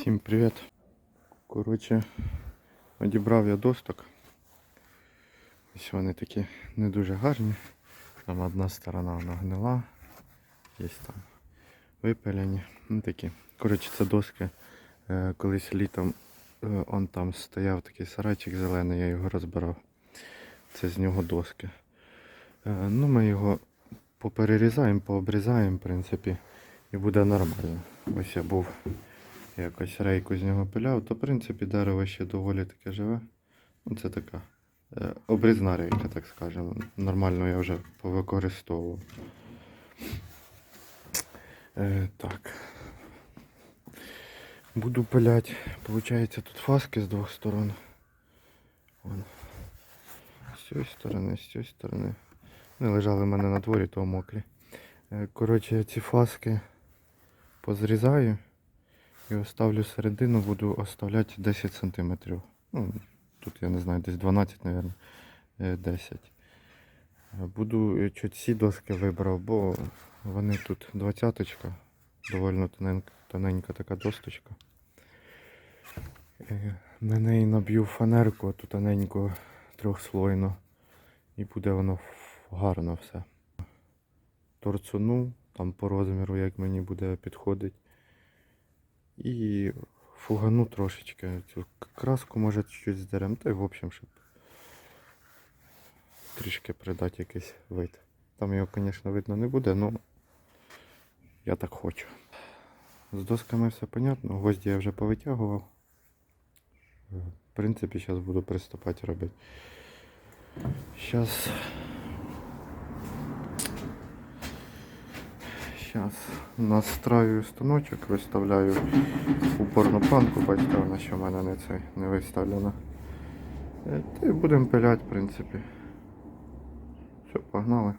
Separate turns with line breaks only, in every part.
Всім привіт. Коротше, одібрав я досток. Ось вони такі не дуже гарні. Там одна сторона вона гнила, є там випилені. Ну такі. Коротше, це доски. Е, Колись літом е, он там стояв такий сарайчик зелений, я його розбирав. Це з нього доски. Е, Ну, ми його поперерізаємо, пообрізаємо, в принципі, і буде нормально. Ось я був якось рейку з нього пиляв, то в принципі дерево ще доволі таке живе. Ну, це така е, обрізна рейка, так скажемо. Нормально я вже повикористовував. Е, так. Буду пилять. Получається тут фаски з двох сторон. Вон. З цієї сторони, з цієї сторони. Вони лежали в мене на дворі, то мокрі. Е, Коротше, ці фаски позрізаю і оставлю середину, буду оставляти 10 см. Ну, тут я не знаю, десь 12, мабуть, 10. Е, Буду е, чуть ці доски вибрав, бо вони тут 20 доволі тоненька, тоненька така досточка. Е, На неї наб'ю фанерку, ту тоненьку трьохслойну. І буде воно гарно все. Торцуну, там по розміру, як мені буде підходить. І фугану трошечки. Цю краску може чуть-чуть здерем. Та й в общем, щоб трішки придати якийсь вид. Там його, звісно, видно не буде, але я так хочу. З досками все понятно. Гвозді я вже повитягував. В принципі, зараз буду приступати робити. Зараз. Зараз настраюю станочок, виставляю упорну планку, бачите, вона ще в мене не, цей, не виставлена. І будемо пиляти, в принципі. Все, погнали.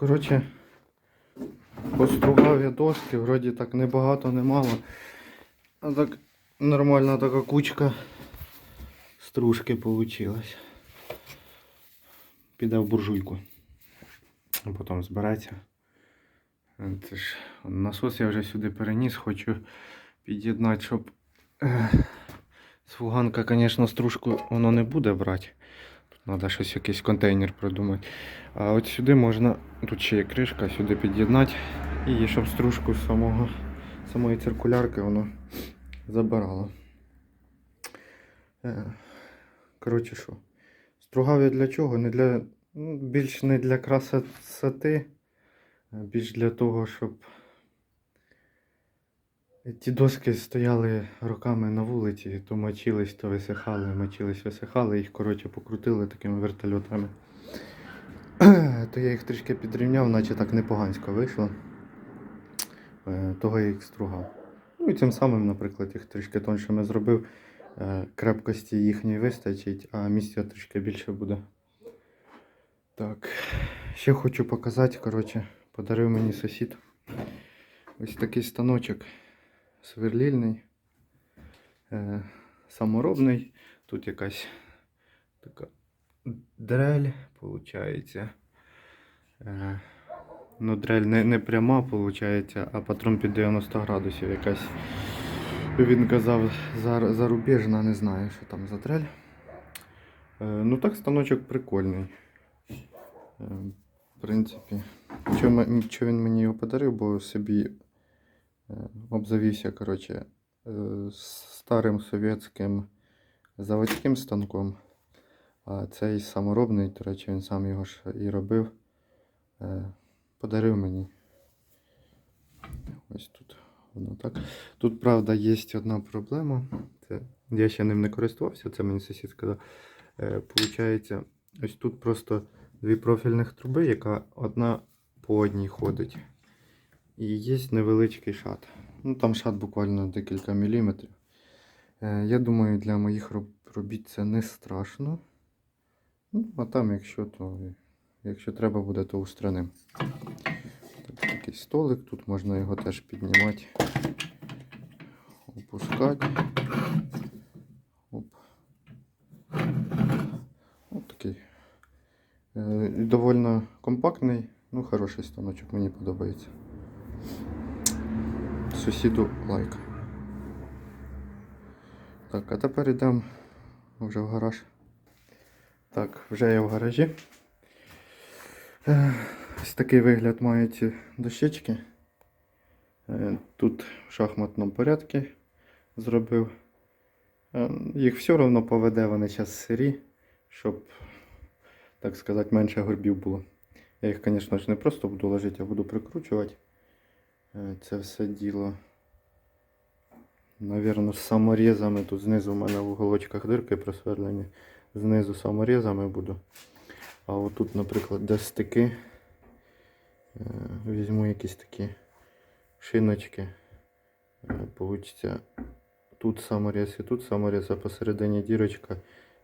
Коротше, постругав я доски, вроді так небагато, немало. А так нормальна така кучка стружки вийшла. Піде в буржуйку. а потім збереться. Е, Це ж насос я вже сюди переніс, хочу під'єднати, щоб е, свуганка, звісно, стружку воно не буде брати. Треба щось якийсь контейнер придумати. А от сюди можна, тут ще є кришка, сюди під'єднати. І щоб стружку самого, самої циркулярки воно забирало. Е, Коротше що. Стругав я для чого? Не для, ну, більш не для красоти, а більш для того, щоб ті доски стояли роками на вулиці, то мочились, то висихали, мочились, висихали, їх, коротше, покрутили такими вертольотами. То я їх трішки підрівняв, наче так непогансько вийшло. Е, Того я їх стругав. Ну і тим самим, наприклад, їх трішки тоншими зробив. Е, Крепкості їхньої вистачить, а місця трішки більше буде. Так, ще хочу показати, коротше, подарив мені сусід. Ось такий станочок сверлільний, е, саморобний. Тут якась така дрель, виходить. Е, ну, дрель не, не пряма, виходить, а патрон під 90 градусів якась. Він казав зарубіжна, не знаю, що там за дрель. Е, ну так, станочок прикольний. В принципі, чого, він мені його подарив, бо собі обзавівся, коротше, е, старим совєтським заводським станком. А цей саморобний, до речі, він сам його ж і робив. е, Подарив мені. Ось тут воно так. Тут, правда, є одна проблема. Це, я ще ним не користувався, це мені сусід сказав. Е, Получається, ось тут просто дві профільних труби, яка одна по одній ходить. І є невеличкий шат. Ну там шат буквально декілька міліметрів. Е, я думаю, для моїх роб- робіт це не страшно. Ну, а там, якщо, то якщо треба буде, то устраним. Так, такий столик, тут можна його теж піднімати, опускати. Оп. Ось такий. Е, довольно компактний, ну хороший станочок, мені подобається. Сусіду лайк. Так, а тепер йдемо вже в гараж. Так, вже я в гаражі. Ось такий вигляд мають ці дощечки. Е, Тут в шахматному порядку зробив. Е, Їх все одно поведе, вони зараз сирі, щоб, так сказати, менше горбів було. Я їх, звісно ж, не просто буду ложити, а буду прикручувати. Е, Це все діло. Навірно, з саморізами. Тут знизу в мене в уголочках дирки просверлені. Знизу саморізами буду. А отут, наприклад, де стики. Е, Візьму якісь такі шиночки. Е, Получиться тут саморіз і тут саморіз, а посередині дірочка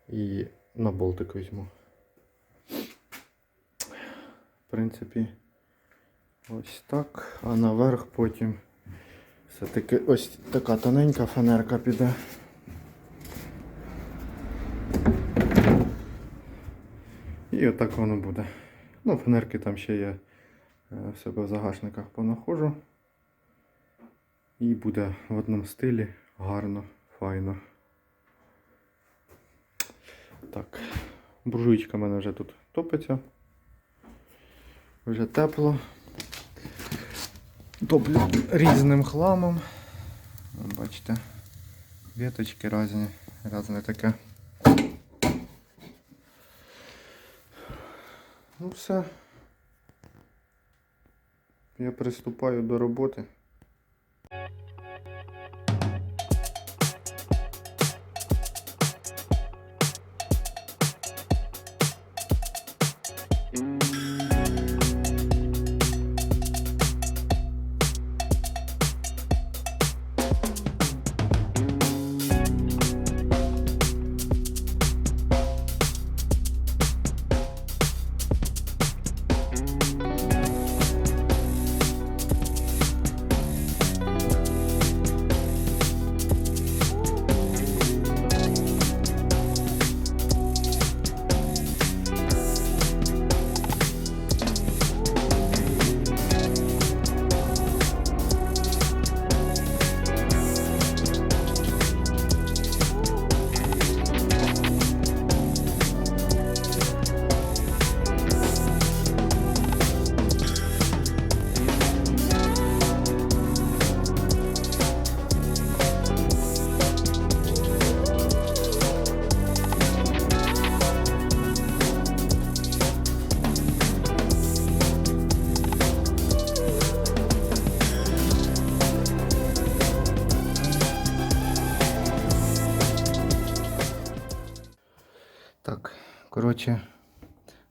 і на болтик візьму. В принципі, ось так. А наверх потім все-таки ось така тоненька фанерка піде. І отак воно буде. Ну, фанерки там ще я е, в себе в загашниках понаходжу. І буде в одному стилі гарно, файно. Так, буржуйчка в мене вже тут топиться. Вже тепло. Топлю різним хламом. Бачите, віточки різні, різне таке. Ну все. Я приступаю до роботи.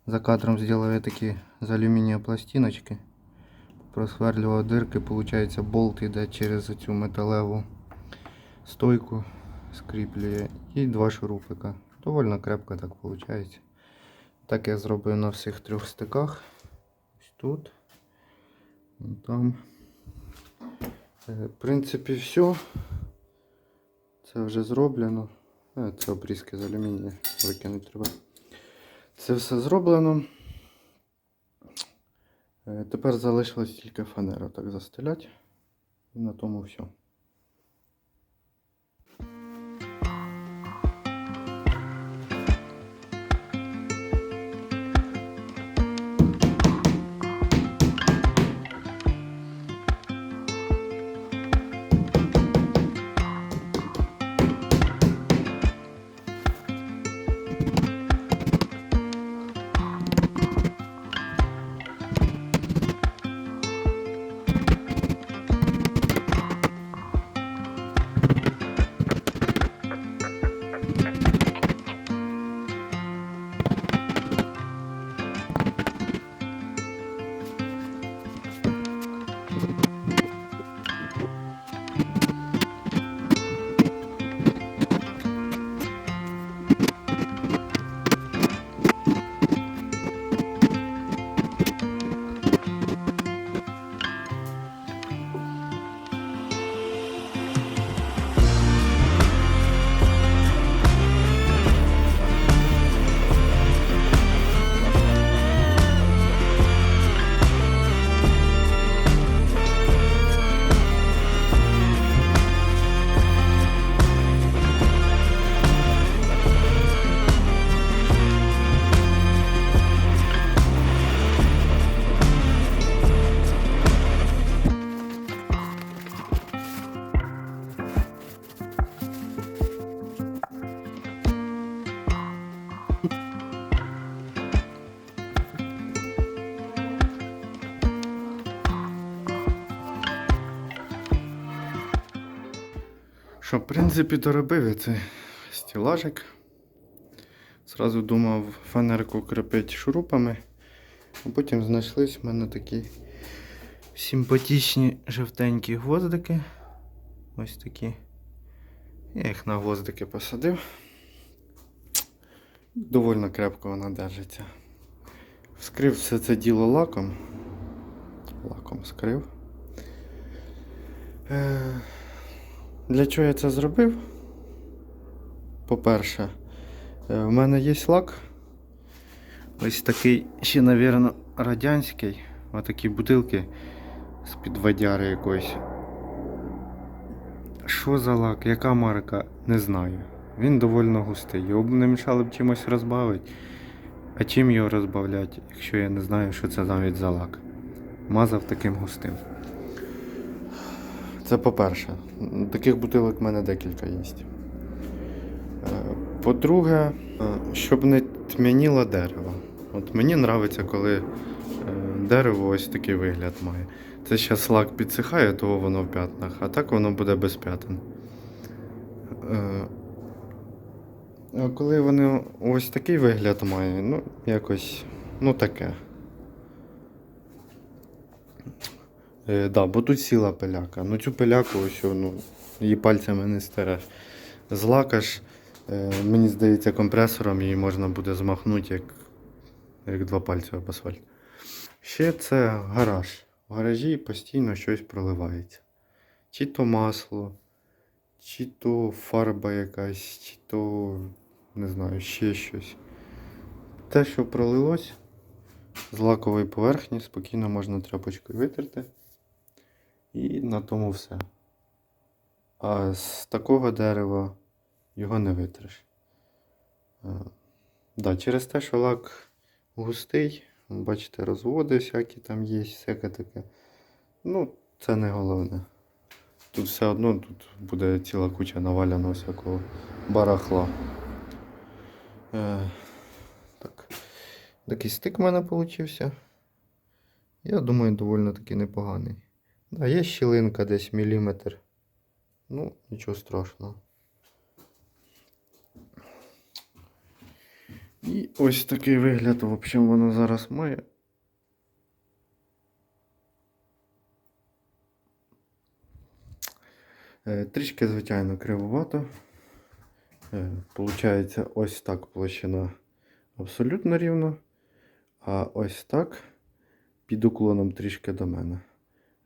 За кадром зробив такі з алюмінія пластиночки. Просверлював дирки, виходить болт йде через цю металеву стойку, скріплює. І два шурупика. Довольно крепко так виходить. Так я зробив на всіх трьох стиках. Ось тут. вон Там. Е, В принципі, все. Це вже зроблено. Е, Це обрізки з алюмінія викинути треба. Це все зроблено. Е, Тепер залишилось тільки фанеру так застеляти. І на тому все. В принципі, доробив я цей стілажик. Зразу думав фанерку крепити шурупами. А потім знайшлись в мене такі симпатичні жовтенькі гвоздики. Ось такі. Я їх на гвоздики посадив. Довольно крепко вона держиться. Вскрив все це діло лаком. Лаком скрив. Е, Для чого я це зробив? По-перше, е, в мене є лак. Ось такий, ще, мабуть, радянський. Отакі бутилки з-під водяри якоїсь. Що за лак, яка марка, не знаю. Він доволі густий. Його б не мішало б чимось розбавити. А чим його розбавляти, якщо я не знаю, що це навіть за лак. Мазав таким густим. Це по-перше. Таких бутилок в мене декілька є. Е, По-друге, е, щоб не тьмяніло дерево. От мені подобається, коли е, дерево ось такий вигляд має. Це зараз лак підсихає, того воно в п'ятнах, а так воно буде без п'ятен. А коли вони ось такий вигляд має, ну, якось, ну таке. Е, да, бо тут сіла пиляка. Ну цю пиляку ось, ну, її пальцями не стереш. Злакаш, е, мені здається, компресором її можна буде змахнути, як, як два пальці об асфальт. Ще це гараж. В гаражі постійно щось проливається. Чи то масло, чи то фарба якась, чи то не знаю, ще щось. Те, що пролилось з лакової поверхні, спокійно можна тряпочкою витерти. І на тому все. А з такого дерева його не витреш. Е, Да, через те, що лак густий, бачите, розводи всякі там є, всяке таке. Ну, це не головне. Тут все одно тут буде ціла куча наваляного всякого барахла. Е, так. Такий стик в мене вийшов. Я думаю, доволі таки непоганий. Да, є щілинка десь міліметр. Ну, нічого страшного. І ось такий вигляд, в общем, воно зараз має. Е, Трішки, звичайно, кривовато. Е, Получається, ось так площина абсолютно рівно. А ось так під уклоном трішки до мене.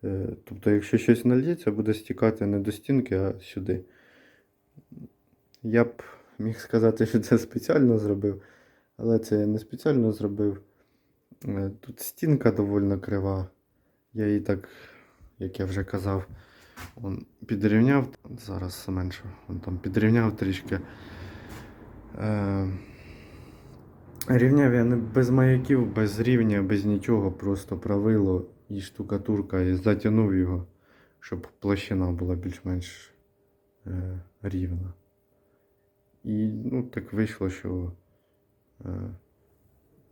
Е, Тобто, якщо щось нальється, буде стікати не до стінки, а сюди. Я б міг сказати, що це спеціально зробив, але це я не спеціально зробив. Е, Тут стінка доволі крива. Я її так, як я вже казав, підрівняв. Зараз менше. Он там підрівняв трішки. Е, Рівняв я не без маяків, без рівня, без нічого, просто правило і штукатурка, і затягнув його, щоб площина була більш-менш е, рівна. І ну, так вийшло, що е,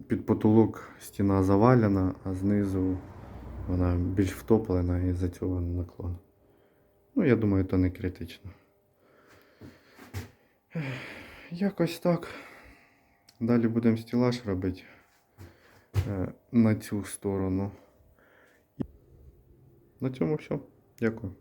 під потолок стіна завалена, а знизу вона більш втоплена і за наклон. Ну, я думаю, то не критично. Якось так. Далі будемо стілаж робити е, на цю сторону. На цьому все. Дякую.